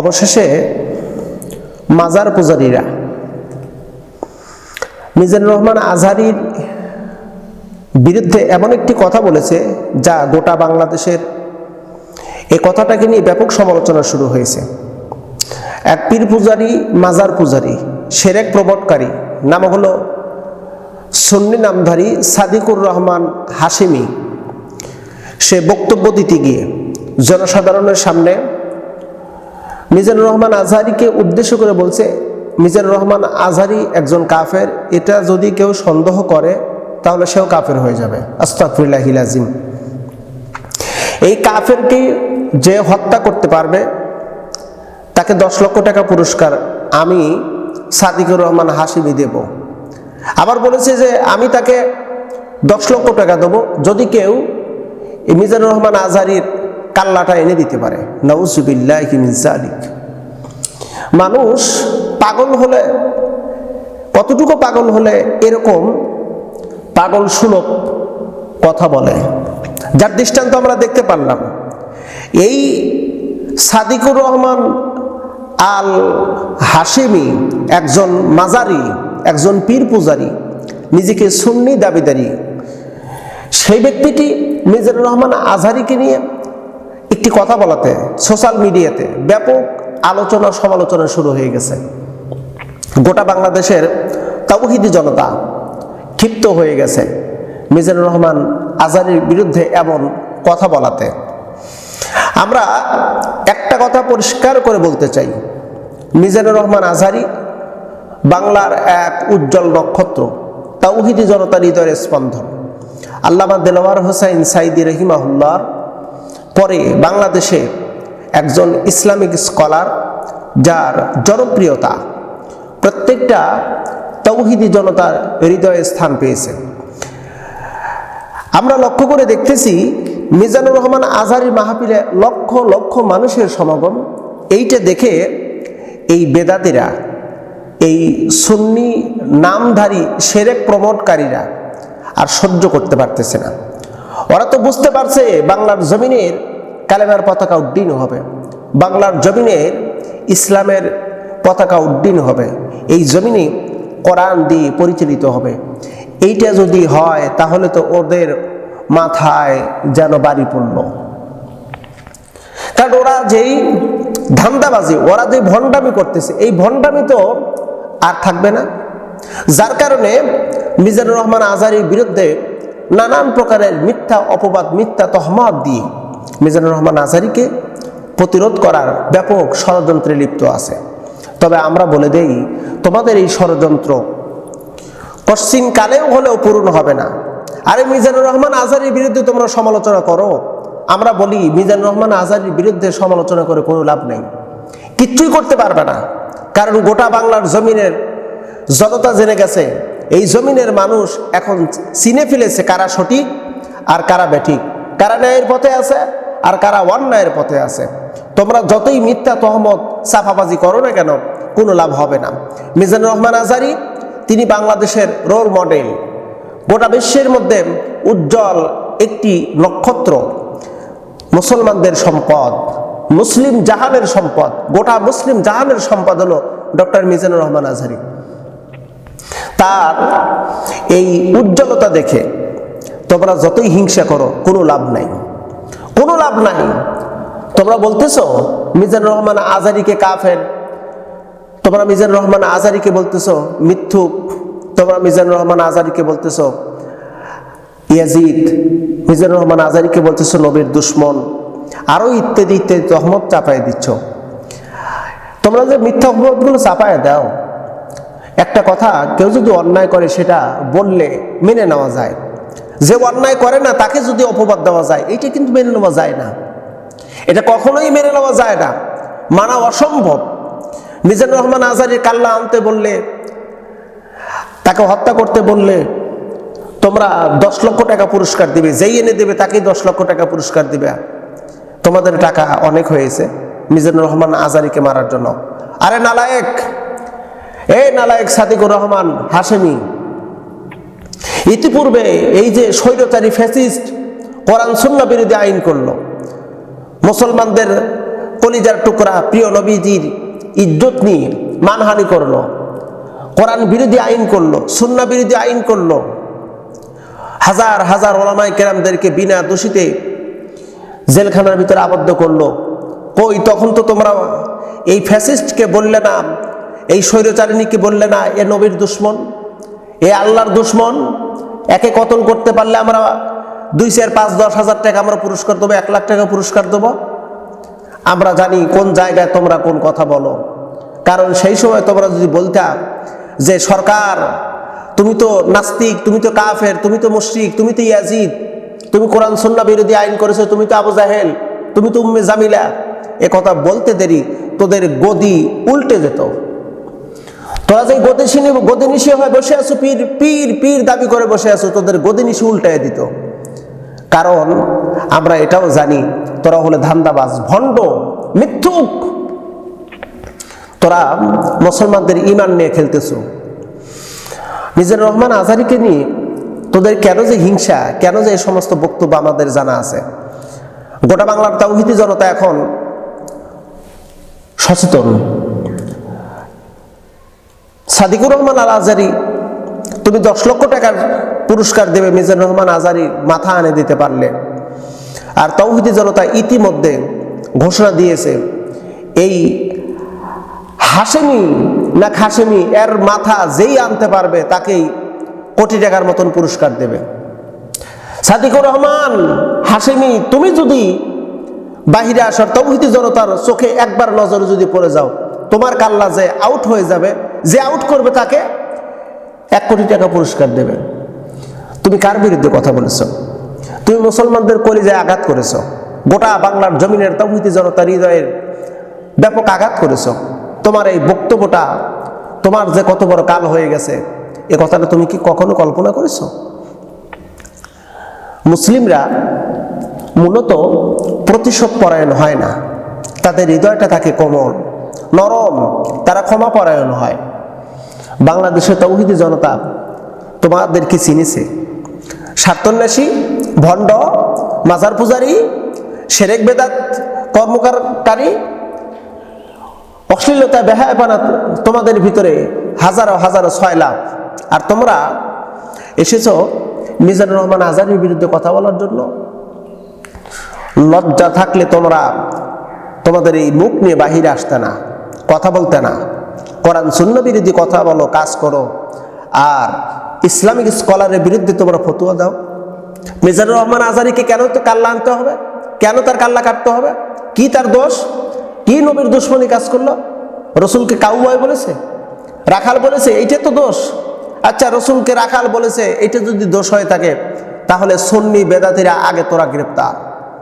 অবশেষে মাজার পূজারীরা মিজানুর রহমান আজহারির বিরুদ্ধে এমন একটি কথা বলেছে যা গোটা বাংলাদেশের এই কথাটাকে নিয়ে ব্যাপক সমালোচনা শুরু হয়েছে। এক পীর পূজারী, মাজার পূজারী, সেরেক প্রবটকারী, নাম হলো সুন্নি নামধারী সাদিকুর রহমান হাসিমি সে বক্তব্য দিতে গিয়ে জনসাধারণের সামনে মিজানুর রহমান আজহারিকে উদ্দেশ্য করে বলছে মিজানুর রহমান আজহারি একজন কাফের, এটা যদি কেউ সন্দেহ করে, তাহলে সেও কাফের হয়ে যাবে। আস্তাফিল্লাহিল আজিম এই কাফেরকে যে হত্যা করতে পারবে, তাকে দশ লক্ষ টাকা পুরস্কার আমি সাদিকুর রহমান হাসিমি দেব। আবার বলেছে যে আমি তাকে দশ লক্ষ টাকা দেবো যদি কেউ মিজানুর রহমান আজারির কাল্লাটা এনে দিতে পারে। নউজুবিল্লাহ জালিক মানুষ পাগল হলে, কতটুকু পাগল হলে এরকম পাগল সুলভ কথা বলে? যার দৃষ্টান্ত আমরা দেখতে পারলাম। এই সাদিকুর রহমান আল হাসিমি একজন মাজারি, একজন পীর পূজারি, নিজেকে সুন্নি দাবিদারি। সেই ব্যক্তিটি মিজানুর রহমান আজহারিকে নিয়ে একটি কথা বলাতে, সোশ্যাল মিডিয়াতে ব্যাপক আলোচনা সমালোচনা শুরু হয়ে গেছে। গোটা বাংলাদেশের তাওহিদি জনতা ক্ষিপ্ত হয়ে গেছে মিজানুর রহমান আজহারির বিরুদ্ধে এমন কথা বলাতে। আমরা একটা কথা পরিষ্কার করে বলতে চাই। মিজানুর রহমান আজহারি বাংলার এক উজ্জ্বল নক্ষত্র, তাওহিদি জনতার হৃদয়ের স্পন্দন। আল্লামা দেলোয়ার হোসাইন সাইদি রহিমাহুল্লার পরে বাংলাদেশে একজন ইসলামিক স্কলার যার জনপ্রিয়তা প্রত্যেকটা তৌহিদি জনতার হৃদয়ে স্থান পেয়েছে। আমরা লক্ষ্য করে দেখতেছি মিজানুর রহমান আজহারি মাহফিলে লক্ষ লক্ষ মানুষের সমাগম। এইটা দেখে এই বেদাতিরা, এই সুন্নি নামধারী সেরেক প্রমোটকারীরা আর সহ্য করতে পারতেছে না। ওরা তো বুঝতে পারছে বাংলার জমিনের কালেমার পতাকা উড্ডীন হবে। বাংলার জমিনের ইসলামের পতাকা উড্ডীন হবে। এই জমিনে কোরআন দিয়ে পরিচালিত হবে। এইটা যদি হয় তাহলে তো ওদের মাথায় যেন বাড়ি পড়ল কারণ ওরা যেই ধান্দাবাজি, ওরা যে ভণ্ডামি করতেছে, এই ভণ্ডামি তো আর থাকবে না। যার কারণে মিজানুর রহমান আজারির বিরুদ্ধে নানান প্রকারের মিথ্যা অপবাদ, মিথ্যা তহমাদ দিয়ে মিজানুর রহমান আজারিকে প্রতিরোধ করার ব্যাপক ষড়যন্ত্রে লিপ্ত আছে। তবে আমরা বলে দেই, তোমাদের এই ষড়যন্ত্র কশ্চিন কালেও হলেও পূরণ হবে না। আরে মিজানুর রহমান আজারির বিরুদ্ধে তোমরা সমালোচনা করো। আমরা বলি, মিজানুর রহমান আজারির বিরুদ্ধে সমালোচনা করে কোনো লাভ নেই। কিচ্ছুই করতে পারবে না। কারণ গোটা বাংলার জমিনের জনতা জেনে গেছে, এই জমিনের মানুষ এখন চিনে ফেলেছে কারা সঠিক আর কারা বেঠিক। কারা ন্যায়ের পথে আছে আর কারা অন্যায়ের পথে আছে। তোমরা যতই মিথ্যা তহমত চাপাবাজি করো না কেন, কোনো লাভ হবে না। মিজানুর রহমান আজারি, তিনি বাংলাদেশের রোল মডেল গোটা বিশ্বের মধ্যে উজ্জ্বল একটি নক্ষত্র, মুসলমানদের সম্পদ, মুসলিম জাহানের সম্পদ, গোটা মুসলিম জাহানের সম্পদ হলো ডক্টর মিজানুর রহমান আজহারি। তার এই উজ্জ্বলতা দেখে তোমরা যতই হিংসা করো, কোনো লাভ নাই। কোনো লাভ নাই। তোমরা বলতেছো, মিজানুর রহমান আজারিকে কাফের। তোমরা মিজানুর রহমান আজারিকে বলতেছো, মিথ্যুক। তোমরা মিজানুর রহমান আজারিকে বলতেছো, ইয়াজিদ, মিজানুর রহমান আজারিকে বলতেছো, নবীর দুশ্মন। আরও ইত্যাদি ইত্যাদি তহমত চাপায় দিচ্ছ। তোমরা যে মিথ্যা অপবাদগুলো চাপায় দাও, একটা কথা, কেউ যদি অন্যায় করে সেটা বললে মেনে নেওয়া যায়। যে অন্যায় করে না, তাকে যদি অপবাদ দেওয়া যায়, এইটা কিন্তু মেনে নেওয়া যায় না। এটা কখনোই মেনে নেওয়া যায় না। মানা অসম্ভব। মিজানুর রহমান আজারির কাল্লা আনতে বললে তাকে হত্যা করতে বললে তোমরা দশ লক্ষ টাকা পুরস্কার দিবে। যেই এনে দেবে তাকেই দশ লক্ষ টাকা পুরস্কার দিবে। তোমাদের টাকা অনেক হয়েছে। মিজানুর রহমান আজারিকে মারার জন্য। আরে নালায়েক! এই নালায়েক সাদিকুর রহমান হাসেমি ইতিপূর্বে এই যে স্বৈরচারী ফ্যাসিস্ট কোরআন সুন্না বিরোধী আইন করল, মুসলমানদের কলিজার টুকরা প্রিয় নবীজির ইজ্জত নিয়ে মানহানি করল। কোরআন বিরোধী আইন করল সুন্না বিরোধী আইন করল। হাজার হাজার ওলামাই কেরামদেরকে বিনা দোষীতে জেলখানার ভিতরে আবদ্ধ করল। কই, তখন তো তোমরা এই ফ্যাসিস্টকে বললে না, এই স্বৈরচারিণীকে বললে না, এ নবীর দুশ্মন, এ আল্লাহর দুশ্মন, একে কতল করতে পারলে আমরা দুই চার, পাঁচ, দশ হাজার টাকা আমরা পুরস্কার দেবো, এক লাখ টাকা পুরস্কার দেবো? আমরা জানি কোন জায়গায় তোমরা কোন কথা বলো। কারণ সেই সময় তোমরা যদি বলতা যে সরকার, তুমি তো নাস্তিক, তুমি তো কাফের, তুমি তো মুশরিক, তুমি তো ইয়াজিদ, তুমি কোরআন সন্না বিরোধী আইন করেছ, তুমি তো আবু জাহেল, তুমি তো উম্মে জামিলা। এ কথা বলতে দেরি, তোদের গদি উল্টে যেত। তোরা যে গদিশিনী গদিনিশি হয়ে বসে আছো, পীর পীর পীর দাবি করে বসে আছো, তোদের গদিনিশি উল্টায় দিত। কারণ আমরা এটাও জানি, তোরা হলে ধান্দাবাজ, ভণ্ড, মিথ্যুক। তোরা মুসলমানদের ইমান নিয়ে খেলতেছো। মিজানুর রহমান আজারিকে নিয়ে তোদের কেন যে হিংসা, কেন যে এই সমস্ত বক্তব্য আমাদের জানা আছে? গোটা বাংলার তাওহিদি জনতা এখন সচেতন। সাদিকুর রহমান আল আজারি, তুমি দশ লক্ষ টাকার পুরস্কার দেবে মিজানুর রহমান আজারি মাথা আনে দিতে পারলে। আর তৌহিদি জনতা ইতিমধ্যে ঘোষণা দিয়েছে, এই হাসেমি না খাসেমি, এর মাথা যেই আনতে পারবে তাকেই কোটি টাকার মতন পুরস্কার দেবে। সাদিকুর রহমান, হাসেমি, তুমি যদি বাহিরে আসার তৌহিদি জনতার চোখে একবার নজরে যদি পড়ে যাও, তোমার কাল্লা যে আউট হয়ে যাবে, যে আউট করবে তাকে এক কোটি টাকা পুরস্কার দেবে। তুমি কার বিরুদ্ধে কথা বলেছ? তুমি মুসলমানদের কলিজায় আঘাত করেছ। গোটা বাংলার জমিনের তৌহিদি জনতার হৃদয়ের ব্যাপক আঘাত করেছ। তোমার এই বক্তব্যটা তোমার যে কত বড় কাল হয়ে গেছে, এ কথাটা তুমি কি কখনো কল্পনা করেছ? মুসলিমরা মূলত প্রতিশোধ পরায়ণ হয় না। তাদের হৃদয়টা থাকে কোমল, নরম, তারা ক্ষমা পরায়ণ হয়। বাংলাদেশের তৌহিদি জনতা তোমাদের কি চিনেছে? স্বার্থন্যাসী ভণ্ড, মাজার পূজারী, সেরেক বেদাত কর্মকারী অশ্লীলতা, বেহায়পানা তোমাদের ভিতরে হাজারো হাজারো, ছয় লাভ আর তোমরা এসেছ মিজানুর রহমান আজারির বিরুদ্ধে কথা বলার জন্য? লজ্জা থাকলে তোমরা তোমাদের এই মুখ নিয়ে বাহিরে আসতে না, কথা বলতে না। কোরআন শূন্য বিরোধী কথা বলো, কাজ করো। আর ইসলামিক স্কলারের বিরুদ্ধে তোমরা ফতুয়া দাও। মিজানুর রহমান আজারিকে কেন তো কাল্লা আনতে হবে? কেন তার কাল্লা কাটতে হবে? কি তার দোষ? কি নবীর দুশ্মনী কাজ করল? রসুলকে কাউবয় বলেছে? রাখাল বলেছে, এইটা তো দোষ। আচ্ছা রসুলকে রাখাল বলেছে এটা যদি দোষ হয়ে থাকে তাহলে সন্নি বেদাতিরা আগে তোরা গ্রেপ্তার।